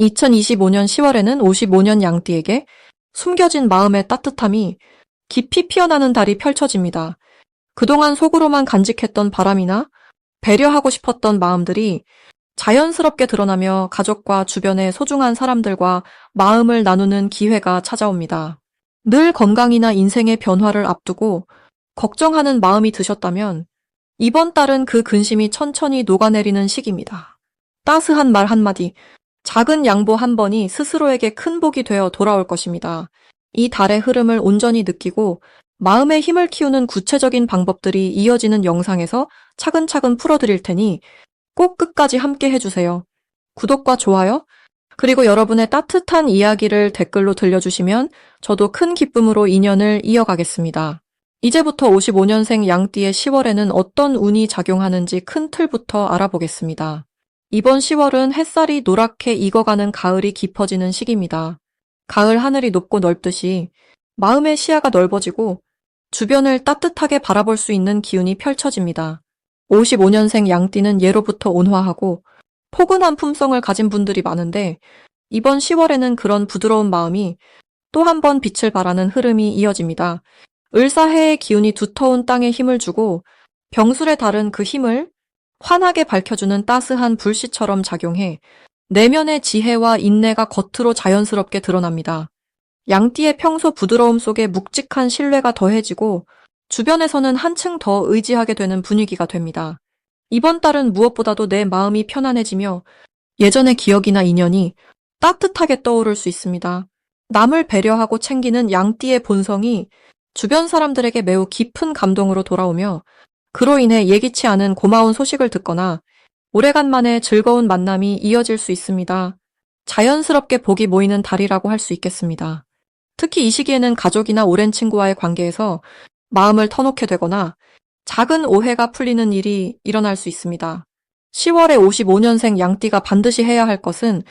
2025년 10월에는 55년 양띠에게 숨겨진 마음의 따뜻함이 깊이 피어나는 달이 펼쳐집니다. 그동안 속으로만 간직했던 바람이나 배려하고 싶었던 마음들이 자연스럽게 드러나며 가족과 주변의 소중한 사람들과 마음을 나누는 기회가 찾아옵니다. 늘 건강이나 인생의 변화를 앞두고 걱정하는 마음이 드셨다면 이번 달은 그 근심이 천천히 녹아내리는 시기입니다. 따스한 말 한마디, 작은 양보 한 번이 스스로에게 큰 복이 되어 돌아올 것입니다. 이 달의 흐름을 온전히 느끼고 마음의 힘을 키우는 구체적인 방법들이 이어지는 영상에서 차근차근 풀어드릴 테니 꼭 끝까지 함께 해주세요. 구독과 좋아요, 그리고 여러분의 따뜻한 이야기를 댓글로 들려주시면 저도 큰 기쁨으로 인연을 이어가겠습니다. 이제부터 55년생 양띠의 10월에는 어떤 운이 작용하는지 큰 틀부터 알아보겠습니다. 이번 10월은 햇살이 노랗게 익어가는 가을이 깊어지는 시기입니다. 가을 하늘이 높고 넓듯이 마음의 시야가 넓어지고 주변을 따뜻하게 바라볼 수 있는 기운이 펼쳐집니다. 55년생 양띠는 예로부터 온화하고 포근한 품성을 가진 분들이 많은데 이번 10월에는 그런 부드러운 마음이 또 한 번 빛을 발하는 흐름이 이어집니다. 을사해의 기운이 두터운 땅에 힘을 주고 병술에 다른 그 힘을 환하게 밝혀주는 따스한 불씨처럼 작용해 내면의 지혜와 인내가 겉으로 자연스럽게 드러납니다. 양띠의 평소 부드러움 속에 묵직한 신뢰가 더해지고 주변에서는 한층 더 의지하게 되는 분위기가 됩니다. 이번 달은 무엇보다도 내 마음이 편안해지며 예전의 기억이나 인연이 따뜻하게 떠오를 수 있습니다. 남을 배려하고 챙기는 양띠의 본성이 주변 사람들에게 매우 깊은 감동으로 돌아오며 그로 인해 예기치 않은 고마운 소식을 듣거나 오래간만에 즐거운 만남이 이어질 수 있습니다. 자연스럽게 복이 모이는 달이라고 할 수 있겠습니다. 특히 이 시기에는 가족이나 오랜 친구와의 관계에서 마음을 터놓게 되거나 작은 오해가 풀리는 일이 일어날 수 있습니다. 10월에 55년생 양띠가 반드시 해야 할 것은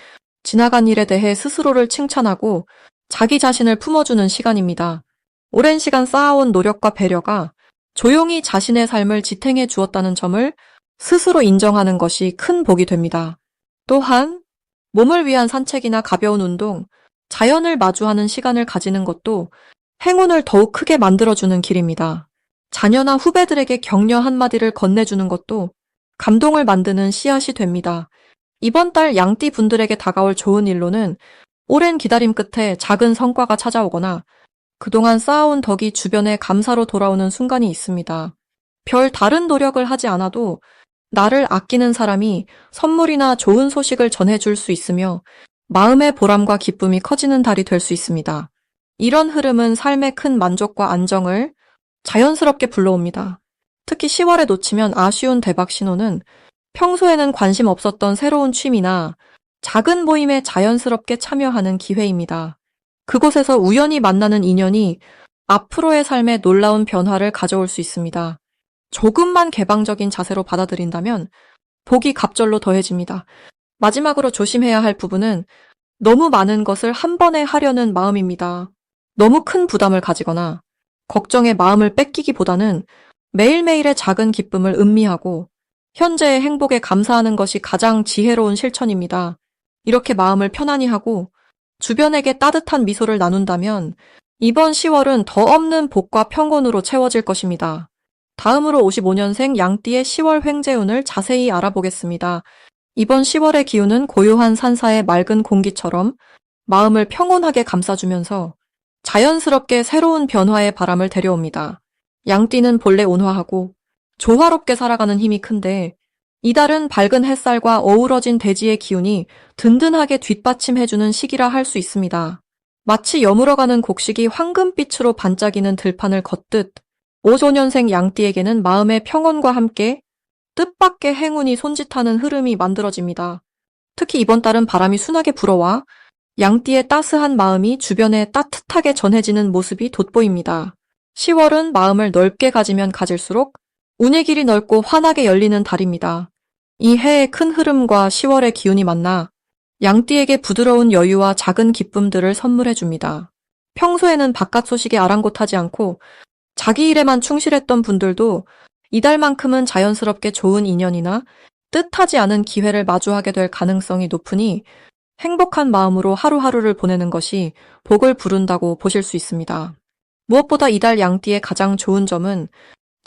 지나간 일에 대해 스스로를 칭찬하고 자기 자신을 품어주는 시간입니다. 오랜 시간 쌓아온 노력과 배려가 조용히 자신의 삶을 지탱해 주었다는 점을 스스로 인정하는 것이 큰 복이 됩니다. 또한 몸을 위한 산책이나 가벼운 운동, 자연을 마주하는 시간을 가지는 것도 행운을 더욱 크게 만들어주는 길입니다. 자녀나 후배들에게 격려 한마디를 건네주는 것도 감동을 만드는 씨앗이 됩니다. 이번 달 양띠 분들에게 다가올 좋은 일로는 오랜 기다림 끝에 작은 성과가 찾아오거나 그동안 쌓아온 덕이 주변에 감사로 돌아오는 순간이 있습니다. 별 다른 노력을 하지 않아도 나를 아끼는 사람이 선물이나 좋은 소식을 전해줄 수 있으며 마음의 보람과 기쁨이 커지는 달이 될 수 있습니다. 이런 흐름은 삶의 큰 만족과 안정을 자연스럽게 불러옵니다. 특히 10월에 놓치면 아쉬운 대박 신호는 평소에는 관심 없었던 새로운 취미나 작은 모임에 자연스럽게 참여하는 기회입니다. 그곳에서 우연히 만나는 인연이 앞으로의 삶에 놀라운 변화를 가져올 수 있습니다. 조금만 개방적인 자세로 받아들인다면 복이 갑절로 더해집니다. 마지막으로 조심해야 할 부분은 너무 많은 것을 한 번에 하려는 마음입니다. 너무 큰 부담을 가지거나 걱정에 마음을 뺏기기보다는 매일매일의 작은 기쁨을 음미하고 현재의 행복에 감사하는 것이 가장 지혜로운 실천입니다. 이렇게 마음을 편안히 하고 주변에게 따뜻한 미소를 나눈다면 이번 10월은 더 없는 복과 평온으로 채워질 것입니다. 다음으로 55년생 양띠의 10월 횡재운을 자세히 알아보겠습니다. 이번 10월의 기운은 고요한 산사의 맑은 공기처럼 마음을 평온하게 감싸주면서 자연스럽게 새로운 변화의 바람을 데려옵니다. 양띠는 본래 온화하고 조화롭게 살아가는 힘이 큰데 이달은 밝은 햇살과 어우러진 대지의 기운이 든든하게 뒷받침해주는 시기라 할 수 있습니다. 마치 여물어가는 곡식이 황금빛으로 반짝이는 들판을 걷듯 5조년생 양띠에게는 마음의 평온과 함께 뜻밖의 행운이 손짓하는 흐름이 만들어집니다. 특히 이번 달은 바람이 순하게 불어와 양띠의 따스한 마음이 주변에 따뜻하게 전해지는 모습이 돋보입니다. 10월은 마음을 넓게 가지면 가질수록 운의 길이 넓고 환하게 열리는 달입니다. 이 해의 큰 흐름과 10월의 기운이 만나 양띠에게 부드러운 여유와 작은 기쁨들을 선물해 줍니다. 평소에는 바깥 소식에 아랑곳하지 않고 자기 일에만 충실했던 분들도 이달만큼은 자연스럽게 좋은 인연이나 뜻하지 않은 기회를 마주하게 될 가능성이 높으니 행복한 마음으로 하루하루를 보내는 것이 복을 부른다고 보실 수 있습니다. 무엇보다 이달 양띠의 가장 좋은 점은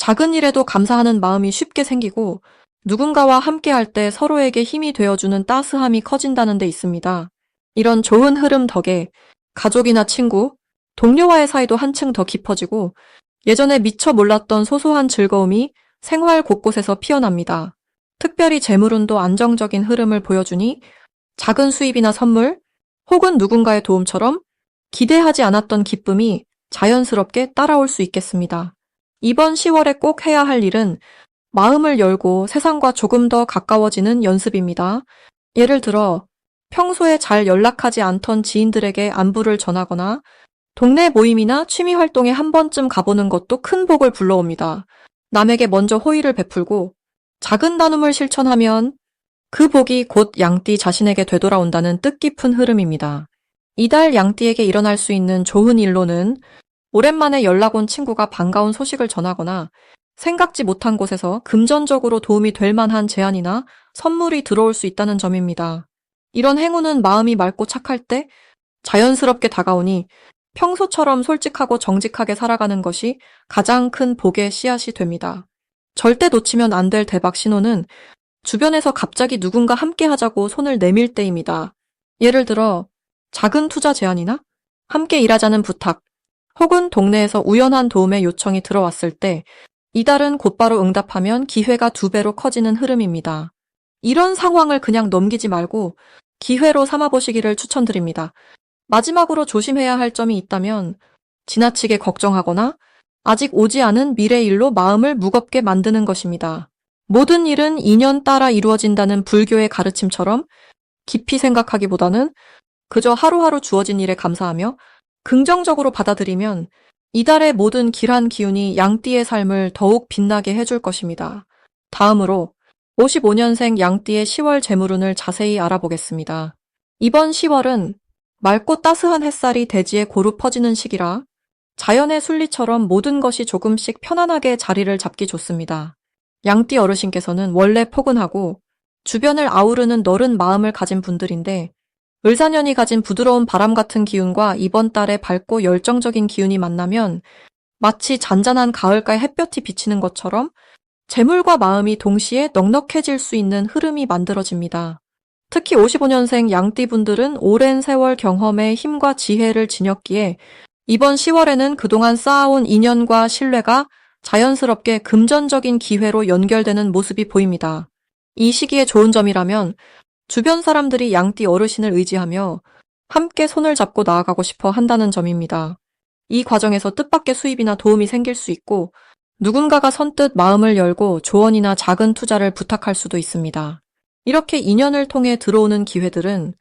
작은 일에도 감사하는 마음이 쉽게 생기고 누군가와 함께할 때 서로에게 힘이 되어주는 따스함이 커진다는 데 있습니다. 이런 좋은 흐름 덕에 가족이나 친구, 동료와의 사이도 한층 더 깊어지고 예전에 미처 몰랐던 소소한 즐거움이 생활 곳곳에서 피어납니다. 특별히 재물운도 안정적인 흐름을 보여주니 작은 수입이나 선물 혹은 누군가의 도움처럼 기대하지 않았던 기쁨이 자연스럽게 따라올 수 있겠습니다. 이번 10월에 꼭 해야 할 일은 마음을 열고 세상과 조금 더 가까워지는 연습입니다. 예를 들어 평소에 잘 연락하지 않던 지인들에게 안부를 전하거나 동네 모임이나 취미 활동에 한 번쯤 가보는 것도 큰 복을 불러옵니다. 남에게 먼저 호의를 베풀고 작은 나눔을 실천하면 그 복이 곧 양띠 자신에게 되돌아온다는 뜻깊은 흐름입니다. 이달 양띠에게 일어날 수 있는 좋은 일로는 오랜만에 연락 온 친구가 반가운 소식을 전하거나 생각지 못한 곳에서 금전적으로 도움이 될 만한 제안이나 선물이 들어올 수 있다는 점입니다. 이런 행운은 마음이 맑고 착할 때 자연스럽게 다가오니 평소처럼 솔직하고 정직하게 살아가는 것이 가장 큰 복의 씨앗이 됩니다. 절대 놓치면 안 될 대박 신호는 주변에서 갑자기 누군가 함께 하자고 손을 내밀 때입니다. 예를 들어 작은 투자 제안이나 함께 일하자는 부탁, 혹은 동네에서 우연한 도움의 요청이 들어왔을 때 이달은 곧바로 응답하면 기회가 두 배로 커지는 흐름입니다. 이런 상황을 그냥 넘기지 말고 기회로 삼아보시기를 추천드립니다. 마지막으로 조심해야 할 점이 있다면 지나치게 걱정하거나 아직 오지 않은 미래 일로 마음을 무겁게 만드는 것입니다. 모든 일은 인연 따라 이루어진다는 불교의 가르침처럼 깊이 생각하기보다는 그저 하루하루 주어진 일에 감사하며 긍정적으로 받아들이면 이달의 모든 길한 기운이 양띠의 삶을 더욱 빛나게 해줄 것입니다. 다음으로 55년생 양띠의 10월 재물운을 자세히 알아보겠습니다. 이번 10월은 맑고 따스한 햇살이 대지에 고루 퍼지는 시기라 자연의 순리처럼 모든 것이 조금씩 편안하게 자리를 잡기 좋습니다. 양띠 어르신께서는 원래 포근하고 주변을 아우르는 너른 마음을 가진 분들인데 을사년이 가진 부드러운 바람 같은 기운과 이번 달의 밝고 열정적인 기운이 만나면 마치 잔잔한 가을가의 햇볕이 비치는 것처럼 재물과 마음이 동시에 넉넉해질 수 있는 흐름이 만들어집니다. 특히 55년생 양띠분들은 오랜 세월 경험에 힘과 지혜를 지녔기에 이번 10월에는 그동안 쌓아온 인연과 신뢰가 자연스럽게 금전적인 기회로 연결되는 모습이 보입니다. 이 시기에 좋은 점이라면 주변 사람들이 양띠 어르신을 의지하며 함께 손을 잡고 나아가고 싶어 한다는 점입니다. 이 과정에서 뜻밖의 수입이나 도움이 생길 수 있고 누군가가 선뜻 마음을 열고 조언이나 작은 투자를 부탁할 수도 있습니다. 이렇게 인연을 통해 들어오는 기회들은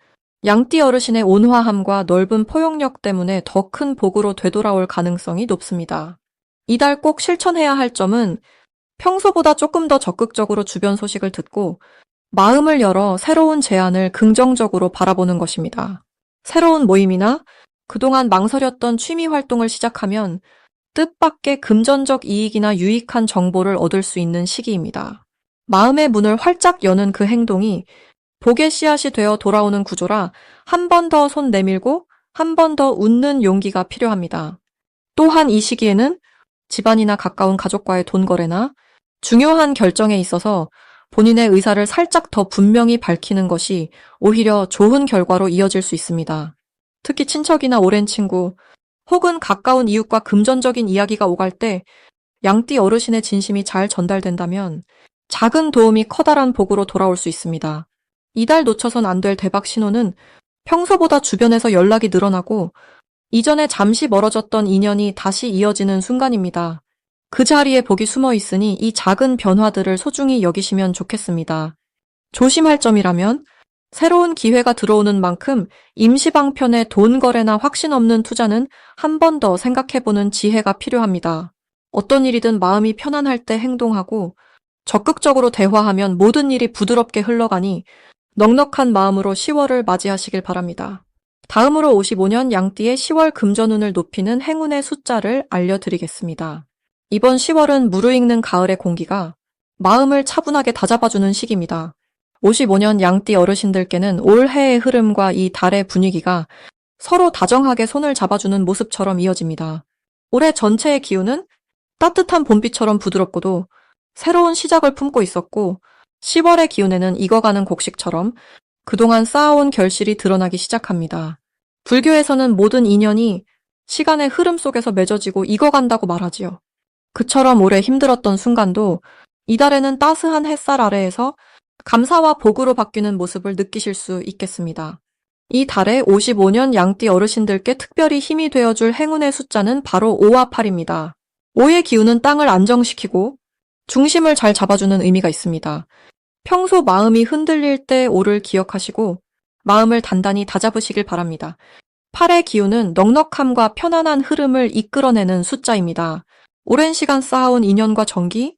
양띠 어르신의 온화함과 넓은 포용력 때문에 더 큰 복으로 되돌아올 가능성이 높습니다. 이달 꼭 실천해야 할 점은 평소보다 조금 더 적극적으로 주변 소식을 듣고 마음을 열어 새로운 제안을 긍정적으로 바라보는 것입니다. 새로운 모임이나 그동안 망설였던 취미 활동을 시작하면 뜻밖의 금전적 이익이나 유익한 정보를 얻을 수 있는 시기입니다. 마음의 문을 활짝 여는 그 행동이 복의 씨앗이 되어 돌아오는 구조라 한 번 더 손 내밀고 한 번 더 웃는 용기가 필요합니다. 또한 이 시기에는 집안이나 가까운 가족과의 돈 거래나 중요한 결정에 있어서 본인의 의사를 살짝 더 분명히 밝히는 것이 오히려 좋은 결과로 이어질 수 있습니다. 특히 친척이나 오랜 친구 혹은 가까운 이웃과 금전적인 이야기가 오갈 때 양띠 어르신의 진심이 잘 전달된다면 작은 도움이 커다란 복으로 돌아올 수 있습니다. 이달 놓쳐선 안 될 대박 신호는 평소보다 주변에서 연락이 늘어나고 이전에 잠시 멀어졌던 인연이 다시 이어지는 순간입니다. 그 자리에 복이 숨어 있으니 이 작은 변화들을 소중히 여기시면 좋겠습니다. 조심할 점이라면 새로운 기회가 들어오는 만큼 임시방편의 돈 거래나 확신 없는 투자는 한 번 더 생각해보는 지혜가 필요합니다. 어떤 일이든 마음이 편안할 때 행동하고 적극적으로 대화하면 모든 일이 부드럽게 흘러가니 넉넉한 마음으로 10월을 맞이하시길 바랍니다. 다음으로 55년 양띠의 10월 금전운을 높이는 행운의 숫자를 알려드리겠습니다. 이번 10월은 무르익는 가을의 공기가 마음을 차분하게 다잡아주는 시기입니다. 55년 양띠 어르신들께는 올해의 흐름과 이 달의 분위기가 서로 다정하게 손을 잡아주는 모습처럼 이어집니다. 올해 전체의 기운은 따뜻한 봄비처럼 부드럽고도 새로운 시작을 품고 있었고 10월의 기운에는 익어가는 곡식처럼 그동안 쌓아온 결실이 드러나기 시작합니다. 불교에서는 모든 인연이 시간의 흐름 속에서 맺어지고 익어간다고 말하지요. 그처럼 올해 힘들었던 순간도 이달에는 따스한 햇살 아래에서 감사와 복으로 바뀌는 모습을 느끼실 수 있겠습니다. 이 달에 55년 양띠 어르신들께 특별히 힘이 되어줄 행운의 숫자는 바로 5와 8입니다. 5의 기운은 땅을 안정시키고 중심을 잘 잡아주는 의미가 있습니다. 평소 마음이 흔들릴 때 5를 기억하시고 마음을 단단히 다잡으시길 바랍니다. 8의 기운은 넉넉함과 편안한 흐름을 이끌어내는 숫자입니다. 오랜 시간 쌓아온 인연과 정기,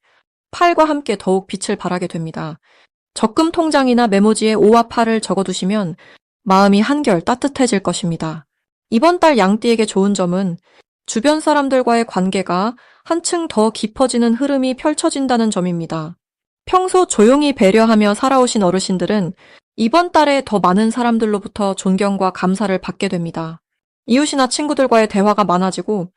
8과 함께 더욱 빛을 발하게 됩니다. 적금 통장이나 메모지에 5와 8을 적어두시면 마음이 한결 따뜻해질 것입니다. 이번 달 양띠에게 좋은 점은 주변 사람들과의 관계가 한층 더 깊어지는 흐름이 펼쳐진다는 점입니다. 평소 조용히 배려하며 살아오신 어르신들은 이번 달에 더 많은 사람들로부터 존경과 감사를 받게 됩니다. 이웃이나 친구들과의 대화가 많아지고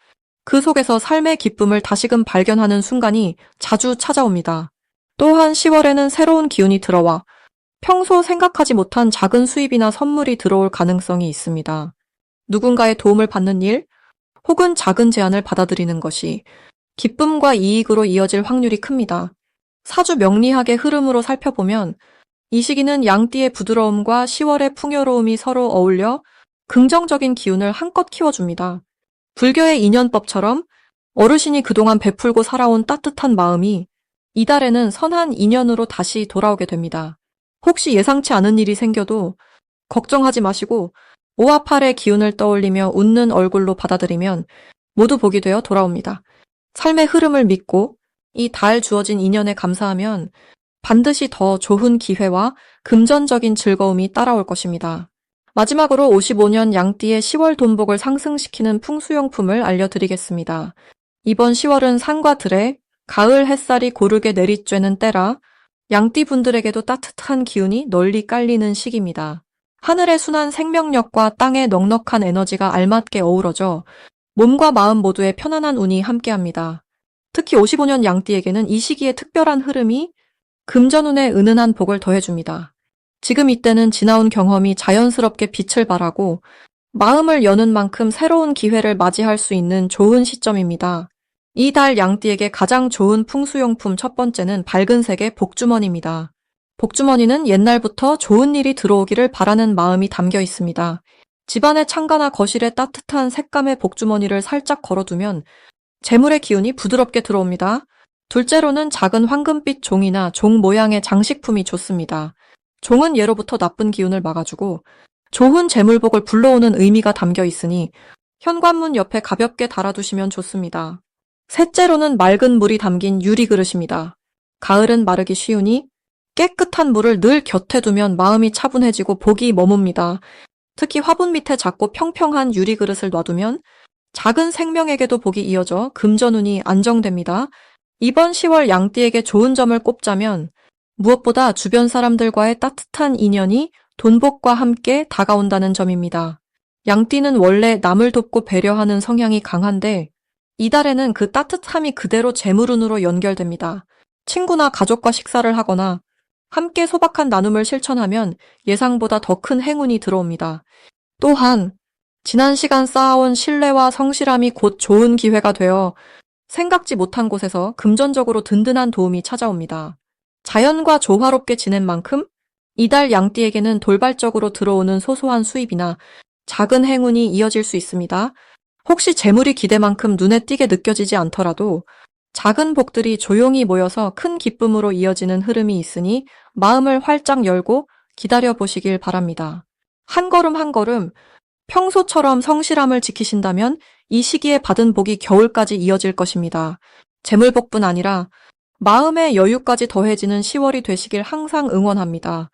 그 속에서 삶의 기쁨을 다시금 발견하는 순간이 자주 찾아옵니다. 또한 10월에는 새로운 기운이 들어와 평소 생각하지 못한 작은 수입이나 선물이 들어올 가능성이 있습니다. 누군가의 도움을 받는 일 혹은 작은 제안을 받아들이는 것이 기쁨과 이익으로 이어질 확률이 큽니다. 사주 명리학의 흐름으로 살펴보면 이 시기는 양띠의 부드러움과 10월의 풍요로움이 서로 어울려 긍정적인 기운을 한껏 키워줍니다. 불교의 인연법처럼 어르신이 그동안 베풀고 살아온 따뜻한 마음이 이달에는 선한 인연으로 다시 돌아오게 됩니다. 혹시 예상치 않은 일이 생겨도 걱정하지 마시고 5와 8의 기운을 떠올리며 웃는 얼굴로 받아들이면 모두 복이 되어 돌아옵니다. 삶의 흐름을 믿고 이 달 주어진 인연에 감사하면 반드시 더 좋은 기회와 금전적인 즐거움이 따라올 것입니다. 마지막으로 55년 양띠의 10월 돈복을 상승시키는 풍수용품을 알려드리겠습니다. 이번 10월은 산과 들에 가을 햇살이 고르게 내리쬐는 때라 양띠 분들에게도 따뜻한 기운이 널리 깔리는 시기입니다. 하늘의 순한 생명력과 땅의 넉넉한 에너지가 알맞게 어우러져 몸과 마음 모두에 편안한 운이 함께합니다. 특히 55년 양띠에게는 이 시기에 특별한 흐름이 금전운에 은은한 복을 더해줍니다. 지금 이때는 지나온 경험이 자연스럽게 빛을 발하고 마음을 여는 만큼 새로운 기회를 맞이할 수 있는 좋은 시점입니다. 이달 양띠에게 가장 좋은 풍수용품 첫 번째는 밝은 색의 복주머니입니다. 복주머니는 옛날부터 좋은 일이 들어오기를 바라는 마음이 담겨 있습니다. 집안의 창가나 거실에 따뜻한 색감의 복주머니를 살짝 걸어두면 재물의 기운이 부드럽게 들어옵니다. 둘째로는 작은 황금빛 종이나 종 모양의 장식품이 좋습니다. 종은 예로부터 나쁜 기운을 막아주고 좋은 재물복을 불러오는 의미가 담겨 있으니 현관문 옆에 가볍게 달아두시면 좋습니다. 셋째로는 맑은 물이 담긴 유리 그릇입니다. 가을은 마르기 쉬우니 깨끗한 물을 늘 곁에 두면 마음이 차분해지고 복이 머뭅니다. 특히 화분 밑에 작고 평평한 유리 그릇을 놔두면 작은 생명에게도 복이 이어져 금전운이 안정됩니다. 이번 10월 양띠에게 좋은 점을 꼽자면 무엇보다 주변 사람들과의 따뜻한 인연이 돈복과 함께 다가온다는 점입니다. 양띠는 원래 남을 돕고 배려하는 성향이 강한데 이달에는 그 따뜻함이 그대로 재물운으로 연결됩니다. 친구나 가족과 식사를 하거나 함께 소박한 나눔을 실천하면 예상보다 더 큰 행운이 들어옵니다. 또한 지난 시간 쌓아온 신뢰와 성실함이 곧 좋은 기회가 되어 생각지 못한 곳에서 금전적으로 든든한 도움이 찾아옵니다. 자연과 조화롭게 지낸 만큼 이달 양띠에게는 돌발적으로 들어오는 소소한 수입이나 작은 행운이 이어질 수 있습니다. 혹시 재물이 기대만큼 눈에 띄게 느껴지지 않더라도 작은 복들이 조용히 모여서 큰 기쁨으로 이어지는 흐름이 있으니 마음을 활짝 열고 기다려 보시길 바랍니다. 한 걸음 한 걸음 평소처럼 성실함을 지키신다면 이 시기에 받은 복이 겨울까지 이어질 것입니다. 재물복뿐 아니라 마음의 여유까지 더해지는 10월이 되시길 항상 응원합니다.